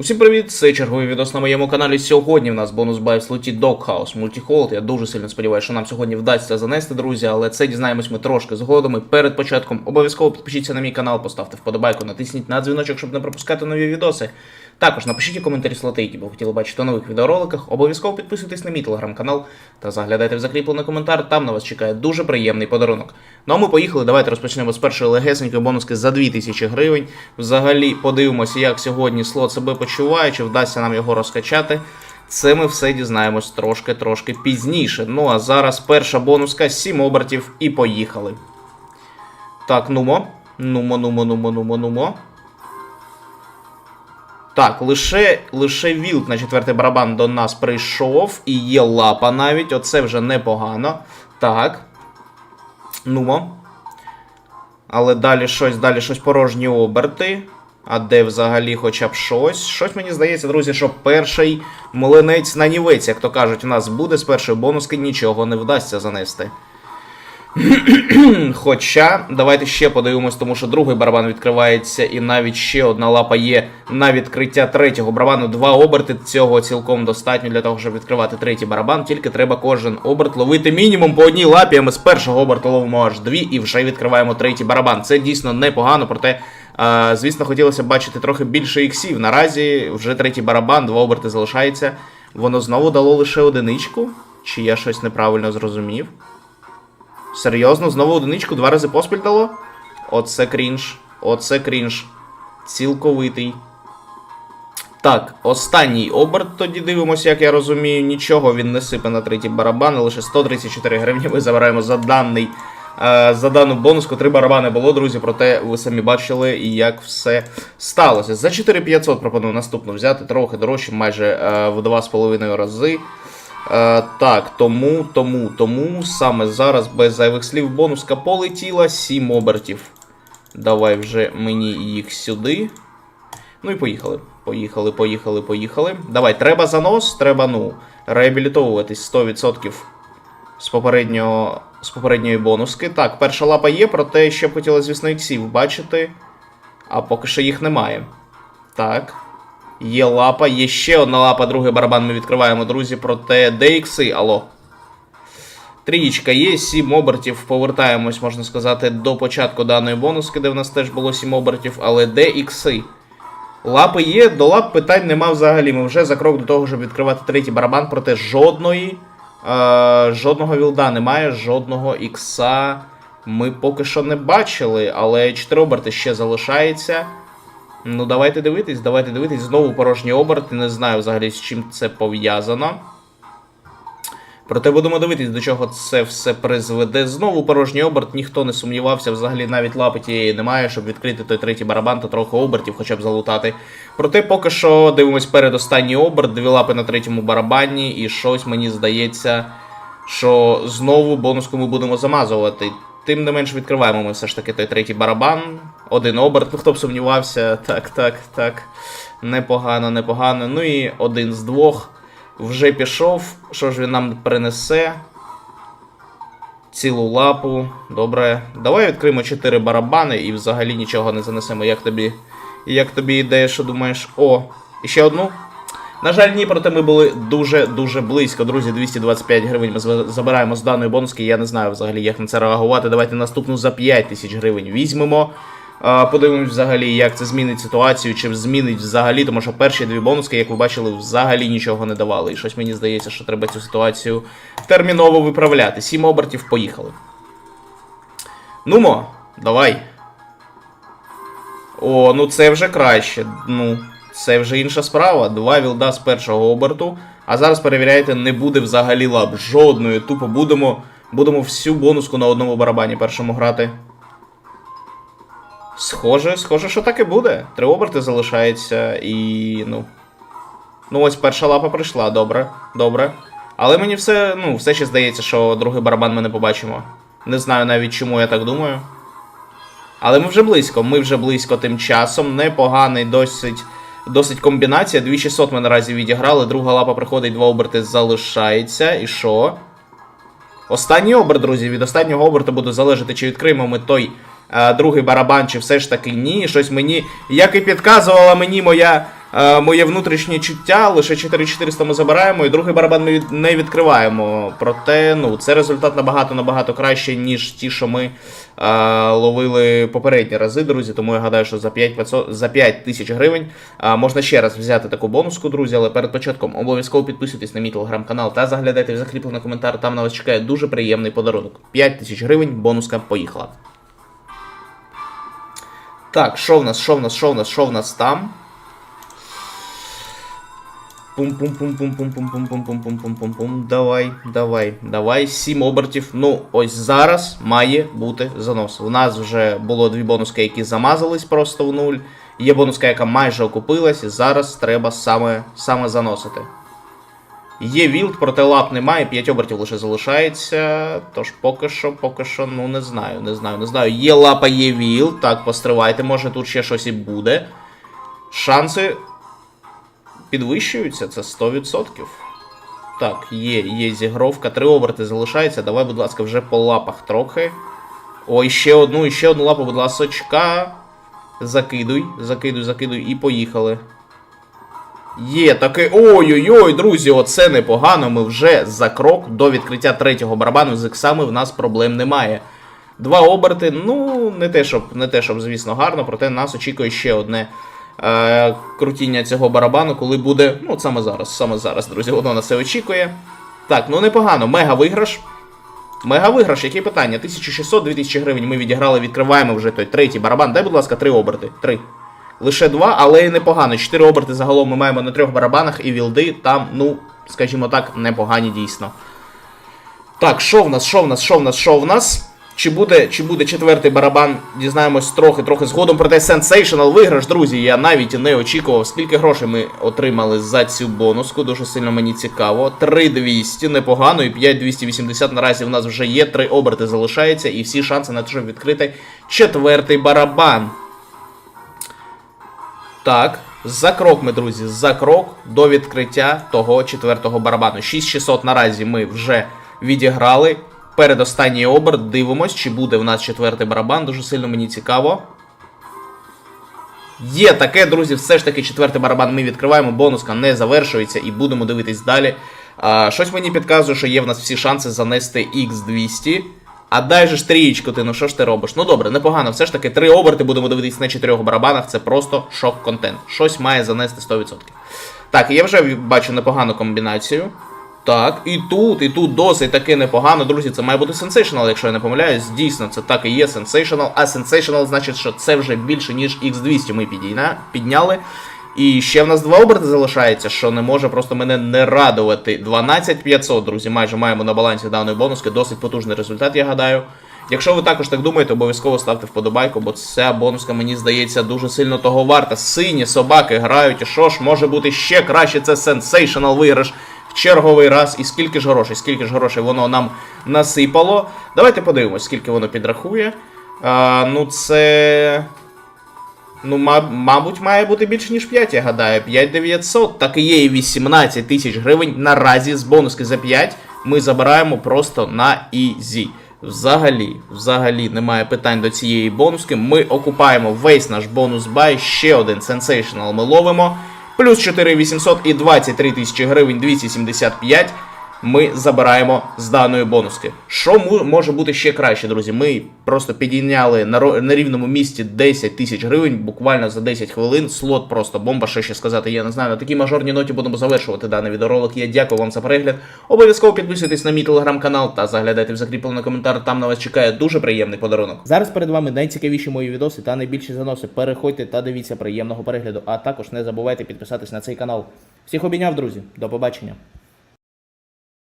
Усім привіт! Це черговий відос на моєму каналі. Сьогодні в нас бонус бай в слоті Doghouse Multihold. Я дуже сильно сподіваюся, що нам сьогодні вдасться занести, друзі, але це дізнаємось ми трошки згодом. І перед початком обов'язково підпишіться на мій канал, поставте вподобайку, натисніть на дзвіночок, щоб не пропускати нові відоси. Також напишіть у коментарі слоти, які ви хотіли бачити у нових відеороликах. Обов'язково підписуйтесь на мій телеграм-канал та заглядайте в закріплений коментар. Там на вас чекає дуже приємний подарунок. Ну а ми поїхали. Давайте розпочнемо з першої легесенької бонуски за 2000 гривень. Взагалі подивимося, як сьогодні слот себе почуває, чи вдасться нам його розкачати. Це ми все дізнаємось трошки-трошки пізніше. Ну а зараз перша бонуска 7 обертів і поїхали. Так, нумо. Нумо, нумо, нумо, нумо, нумо. Так, лише, лише Вілк на четвертий барабан до нас прийшов, і є лапа навіть, оце вже непогано. Так. Нумо. Але далі щось, далі щось порожні оберти. А де взагалі хоча б щось? Щось мені здається, друзі, що перший млинець на нівець, як то кажуть, у нас буде з першої бонуски, нічого не вдасться занести. Хоча, давайте ще подивимось, тому що другий барабан відкривається, і навіть ще одна лапа є на відкриття третього барабану. Два оберти цього цілком достатньо для того, щоб відкривати третій барабан. Тільки треба кожен оберт ловити мінімум по одній лапі. А ми з першого оберту ловимо аж дві і вже відкриваємо третій барабан. Це дійсно непогано, проте. Звісно, хотілося б бачити трохи більше іксів. Наразі вже третій барабан, два оберти залишається. Воно знову дало лише одиничку. Чи я щось неправильно зрозумів? Серйозно, знову одиничку два рази поспіль дало? Оце крінж. Оце крінж. Цілковитий. Так, останній оберт тоді дивимося, як я розумію. Нічого він не сипе на третій барабан, лише 134 гривні ми забираємо за даний. е, За дану бонуску три барабани було, друзі, проте ви самі бачили, як все сталося. За 4500 пропоную наступну взяти, трохи дорожче, майже е, в 2,5 рази. Е, так, тому, тому, тому саме зараз без зайвих слів бонуска полетіла 7 обертів. Давай вже мені їх сюди. Ну і поїхали. Поїхали, поїхали, поїхали. Давай, треба занос, треба, ну, реабілітовуватись 100% з попереднього, з попередньої бонуски. Так, перша лапа є, проте ще б хотілося, звісно, іксів бачити. А поки що їх немає. Так. Є лапа, є ще одна лапа, другий барабан ми відкриваємо, друзі, проте де алло. Трієчка є, 7 обертів. Повертаємось, можна сказати, до початку даної бонуски, де в нас теж було 7 обертів, але де? Лапи є, до лап питань нема взагалі. Ми вже за крок до того, щоб відкривати третій барабан, проте жодної. Е, жодного вілда немає, жодного ікса ми поки що не бачили, але 4 оберти ще залишається. Ну, давайте дивитись, давайте дивитись. Знову порожні оберти. Не знаю взагалі з чим це пов'язано. Проте будемо дивитись, до чого це все призведе. Знову порожній оберт, ніхто не сумнівався, взагалі навіть лапи тієї немає, щоб відкрити той третій барабан та трохи обертів, хоча б залутати. Проте поки що дивимось передостанній оберт, дві лапи на третьому барабані, і щось мені здається, що знову бонуску ми будемо замазувати. Тим не менш відкриваємо ми все ж таки той третій барабан. Один оберт, ну хто б сумнівався. Так, так, так. Непогано, непогано. Ну і один з двох вже пішов. Що ж він нам принесе? Цілу лапу. Добре. Давай відкриємо 4 барабани і взагалі нічого не занесемо. Як тобі. Як тобі ідея, що думаєш? О, і ще одну? На жаль, ні, проте ми були дуже-дуже близько. Друзі, 225 гривень ми забираємо з даної бонуски. Я не знаю взагалі, як на це реагувати. Давайте наступну за 5 тисяч гривень візьмемо. Подивимось взагалі, як це змінить ситуацію, чи змінить взагалі, тому що перші дві бонуски, як ви бачили, взагалі нічого не давали. І щось мені здається, що треба цю ситуацію терміново виправляти. Сім обертів, поїхали. Нумо, давай. О, ну це вже краще. Ну, це вже інша справа. Два вілда з першого оберту. А зараз перевіряйте, не буде взагалі лап. Жодної. Тупо будемо, будемо всю бонуску на одному барабані першому грати. Схоже, схоже, що так і буде. Три оберти залишається і. ну. Ну, ось перша лапа прийшла, добре, добре. Але мені все, ну, все ще здається, що другий барабан ми не побачимо. Не знаю навіть чому я так думаю. Але ми вже близько, ми вже близько тим часом. Непоганий досить, досить комбінація. 2600 ми наразі відіграли, друга лапа приходить, два оберти залишається. І що? Останній оберт, друзі, від останнього оберту буде залежати, чи відкриємо ми той другий барабан, чи все ж таки ні. Щось мені, як і підказувала мені моя моє внутрішнє чуття, лише 4400 ми забираємо, і другий барабан ми не відкриваємо. Проте, ну, це результат набагато набагато краще, ніж ті, що ми е, ловили попередні рази, друзі. Тому я гадаю, що за 5500, за 5 тисяч гривень е, можна ще раз взяти таку бонуску, друзі. Але перед початком обов'язково підписуйтесь на мій телеграм-канал та заглядайте в закріплений коментар. Там на вас чекає дуже приємний подарунок. 5 тисяч гривень, бонуска поїхала. Так, що в нас, що в нас, що в нас, що в нас там? Пум-пум-пум-пум-пум-пум-пум-пум-пум-пум-пум-пум. Давай, давай, давай. Сім обертів. Ну, ось зараз має бути занос. У нас вже було дві бонуски, які замазались просто в нуль. Є бонуска, яка майже окупилась, і зараз треба саме, саме заносити. Є вілд, проте лап немає, 5 обертів лише залишається. Тож поки що, поки що, ну не знаю, не знаю, не знаю. Є лапа, є вілд. Так, постривайте, може тут ще щось і буде. Шанси підвищуються, це 100%. Так, є, є зігровка. Три оберти залишається. Давай, будь ласка, вже по лапах трохи. Ой, ще одну, ще одну лапу, будь ласочка. Закидуй, закидуй, закидуй, і поїхали. Є таке. Ой-ой-ой, друзі, оце непогано. Ми вже за крок до відкриття третього барабану з іксами в нас проблем немає. Два оберти, ну, не те, щоб, не те, щоб, звісно, гарно, проте нас очікує ще одне е, крутіння цього барабану, коли буде. Ну, от саме зараз, саме зараз, друзі, воно на це очікує. Так, ну непогано, мега виграш. Мега виграш, які питання? 1600-2000 гривень ми відіграли, відкриваємо вже той третій барабан. Дай, будь ласка, три оберти. Три. Лише два, але і непогано. Чотири оберти загалом ми маємо на трьох барабанах, і вілди там, ну, скажімо так, непогані дійсно. Так, що в нас, що в нас, що в нас, що в нас? Чи буде, чи буде четвертий барабан, дізнаємось трохи, трохи згодом. Проте Sensational виграш, друзі. Я навіть не очікував, скільки грошей ми отримали за цю бонуску. Дуже сильно мені цікаво. 3200, непогано, і 5280 наразі в нас вже є. Три оберти залишається, і всі шанси на те, щоб відкрити четвертий барабан. Так, за крок ми, друзі, за крок до відкриття того четвертого барабану. 6600 наразі ми вже відіграли. Передостанній оберт, дивимось, чи буде в нас четвертий барабан. Дуже сильно мені цікаво. Є таке, друзі, все ж таки четвертий барабан ми відкриваємо, бонуска не завершується і будемо дивитись далі. А, щось мені підказує, що є в нас всі шанси занести X200. А дай же ж трієчку ти, ну що ж ти робиш? Ну добре, непогано. Все ж таки три оберти будемо дивитись на чотирьох барабанах. Це просто шок-контент. Щось має занести 100%. Так, я вже бачу непогану комбінацію. Так, і тут, і тут досить таки непогано. Друзі, це має бути Sensational, якщо я не помиляюсь. Дійсно, це так і є Sensational. А Sensational значить, що це вже більше, ніж X200 ми підійна, підняли. І ще в нас два оберти залишається, що не може просто мене не радувати. 12500, друзі, майже маємо на балансі даної бонуски. Досить потужний результат, я гадаю. Якщо ви також так думаєте, обов'язково ставте вподобайку, бо ця бонуска, мені здається, дуже сильно того варта. Сині собаки грають, і що ж може бути ще краще, це Sensational виграш в черговий раз. І скільки ж грошей, скільки ж грошей воно нам насипало. Давайте подивимось, скільки воно підрахує. А, ну, це. Ну, ма- мабуть, має бути більше, ніж 5, я гадаю. 5900, так і є і 18 тисяч гривень. Наразі з бонуски за 5 ми забираємо просто на ізі. Взагалі, взагалі немає питань до цієї бонуски. Ми окупаємо весь наш бонус бай. Ще один сенсейшнл ми ловимо. Плюс 4800 і 23 тисячі гривень 275 ми забираємо з даної бонуски. Що може бути ще краще, друзі? Ми просто підійняли на, рівному місці 10 тисяч гривень, буквально за 10 хвилин. Слот просто бомба, що ще сказати, я не знаю. На такій мажорній ноті будемо завершувати даний відеоролик. Я дякую вам за перегляд. Обов'язково підписуйтесь на мій телеграм-канал та заглядайте в закріплений коментар. Там на вас чекає дуже приємний подарунок. Зараз перед вами найцікавіші мої відоси та найбільші заноси. Переходьте та дивіться приємного перегляду. А також не забувайте підписатись на цей канал. Всіх обійняв, друзі. До побачення.